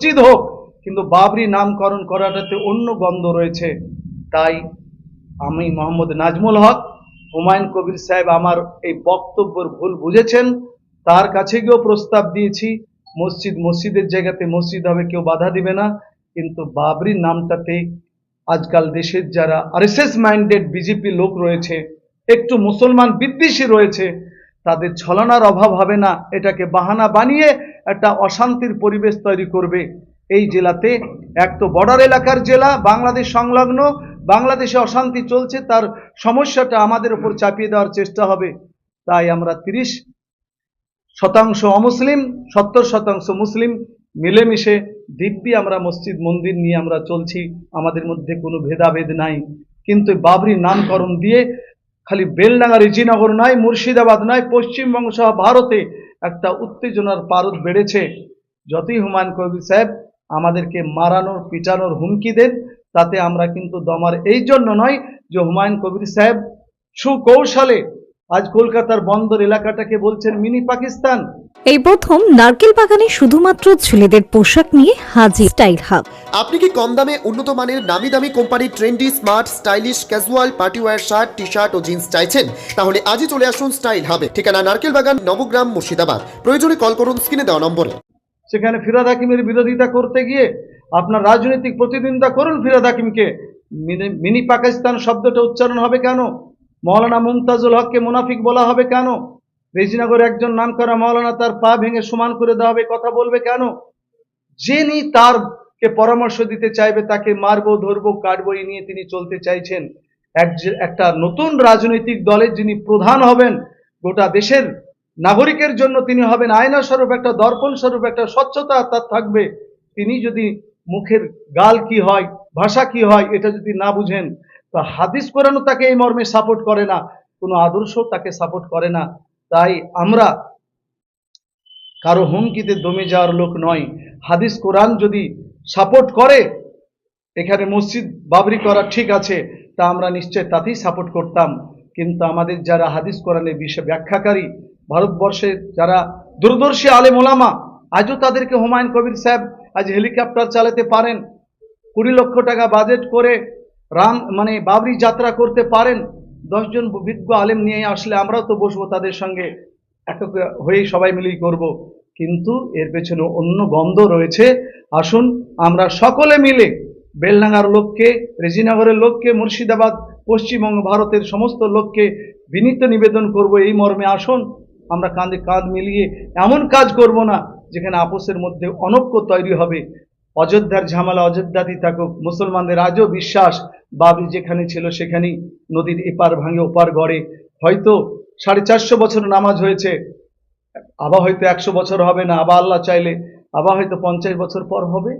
মসজিদ হোক, কিন্তু বাবরি নামকরণ করাটাতে অন্য গন্ধ রয়েছে। তাই আমি মোহাম্মদ নাজমুল হক, হুমায়ুন কবির সাহেব আমার এই বক্তব্যের ভুল বুঝেছেন, তার কাছে গিয়েও প্রস্তাব দিয়েছি, মসজিদ মসজিদের জায়গাতে মসজিদ হবে, কেউ বাধা দিবে না, কিন্তু বাবরি নামটাতে আজকাল দেশের যারা আরএসএস মাইন্ডেড বিজেপি লোক রয়েছে, একটু মুসলমান বিদ্বেষী রয়েছে, তাদের ছলনার অভাব হবে না, এটাকে বাহানা বানিয়ে একটা অশান্তির পরিবেশ তৈরি করবে এই জেলাতে। এক তো বর্ডার এলাকার জেলা, বাংলাদেশ সংলগ্ন। বাংলাদেশে অশান্তি চলছে, তার সমস্যাটা আমাদের উপর চাপিয়ে দেওয়ার চেষ্টা হবে। তাই আমরা তিরিশ শতাংশ অমুসলিম, সত্তর শতাংশ মুসলিম মিলেমিশে দিব্যি আমরা মসজিদ, মন্দির নিয়ে আমরা চলছি। আমাদের মধ্যে কোনো ভেদাভেদ নাই। কিন্তু বাবরি নামকরণ দিয়ে খালি বেলডাঙ্গা রিজিনগর নয় মুর্শিদাবাদ নয় পশ্চিমবঙ্গ সহ ভারতে একটা উত্তেজনার পারদ বেড়েছে। যতই হুমায়ুন কবির সাহেব আমাদেরকে মারানোর, পিটানোর হুমকি দেন, তাতে আমরা কিন্তু দমার এই জন্য নয় যে হুমায়ুন কবির সাহেব সুকৌশলে আজ কলকাতার বন্দর এলাকাটাকে বলছেন মিনি পাকিস্তান। এই প্রথম নারকেল বাগানে শুধুমাত্র ছেলেদের পোশাক নিয়ে হাজির স্টাইল হাব। আপনি কি কম দামে উন্নত মানের নামি দামি কোম্পানির trendy smart stylish casual party partywear shirt T shirt ও জিন্স চাইছেন? তাহলে আজই চলে আসুন স্টাইল হাবে। ঠিকানা নারকেল বাগান নবগ্রাম মুর্শিদাবাদ। প্রয়োজনে কল করুন স্ক্রিনে দেওয়া নম্বরে। সেখানে ফিরাদ হাকিমের বিরোধিতা করতে গিয়ে আপনার রাজনৈতিক প্রতিদ্বন্দ্বিতা করুন ফিরাদ হাকিমকে। মিনি পাকিস্তান শব্দটা উচ্চারণ হবে কেন? মৌলানা মুমতাজুল হককে মুনাফিক বলা হবে কেন? রেজিনগর একজন নাম করা মৌলানা তার পা ভেঙে সমান করে দেওয়া হবে, কথা বলবে কেন? যিনি তারকে পরামর্শ দিতে চাইবে, তাকে মারবো, ধরবো, কাটবো, এই নিয়ে তিনি চলতে চাইছেন। এক একটা নতুন রাজনৈতিক দলের যিনি প্রধান হবেন, গোটা দেশের নাগরিকের জন্য তিনি হবেন আয়না স্বরূপ একটা দর্পণ স্বরূপ একটা স্বচ্ছতা তার থাকবে। তিনি যদি মুখের গাল কি হয়, ভাষা কি হয়, এটা যদি না বুঝেন তো হাদিস কোরআনও তাকে এই মর্মে সাপোর্ট করে না, কোনো আদর্শ তাকে সাপোর্ট করে না। তাই আমরা কারও হুমকিতে দমে যাওয়ার লোক নয় হাদিস কোরআন যদি সাপোর্ট করে, এখানে মসজিদ বাবরি করা ঠিক আছে, তা আমরা নিশ্চয় তাতেই সাপোর্ট করতাম। কিন্তু আমাদের যারা হাদিস কোরআনের বিষয় ব্যাখ্যাকারী ভারতবর্ষে যারা দূরদর্শী আলেম ওলামা, আজও তাদেরকে হুমায়ুন কবির সাহেব আজ হেলিকপ্টার চালাতে পারেন। কুড়ি লক্ষ টাকা বাজেট করে রাম মানে বাবরি যাত্রা করতে পারেন। দশজন বিজ্ঞ আলেম নিয়ে আসলে আমরাও তো বসবো তাদের সঙ্গে। একক হয়েই সবাই মিলেই করব। কিন্তু এর পেছনে অন্য গন্ধ রয়েছে। আসুন, আমরা সকলে মিলে বেলডাঙ্গার লোককে, রেজিনগরের লোককে, মুর্শিদাবাদ, পশ্চিমবঙ্গ, ভারতের সমস্ত লোককে বিনীত নিবেদন করব এই মর্মে। আসুন, আমরা কাঁধে কাঁধ মিলিয়ে এমন কাজ করব না যেখানে আপোষের মধ্যে অনৈক্য তৈরি হবে। অযোধ্যার ঝামেলা অযোধ্যাতেই থাকুক। মুসলমানদের আজও বিশ্বাস বাবরি যেখানে ছিল সেখানেই নদীর এপার ভাঙে ওপার গড়ে। হয়তো সাড়ে চারশো বছর নামাজ হয়েছে, আবার হয়তো একশো বছর হবে না, আবার আল্লাহ চাইলে, আবার হয়তো পঞ্চাশ বছর পর হবে।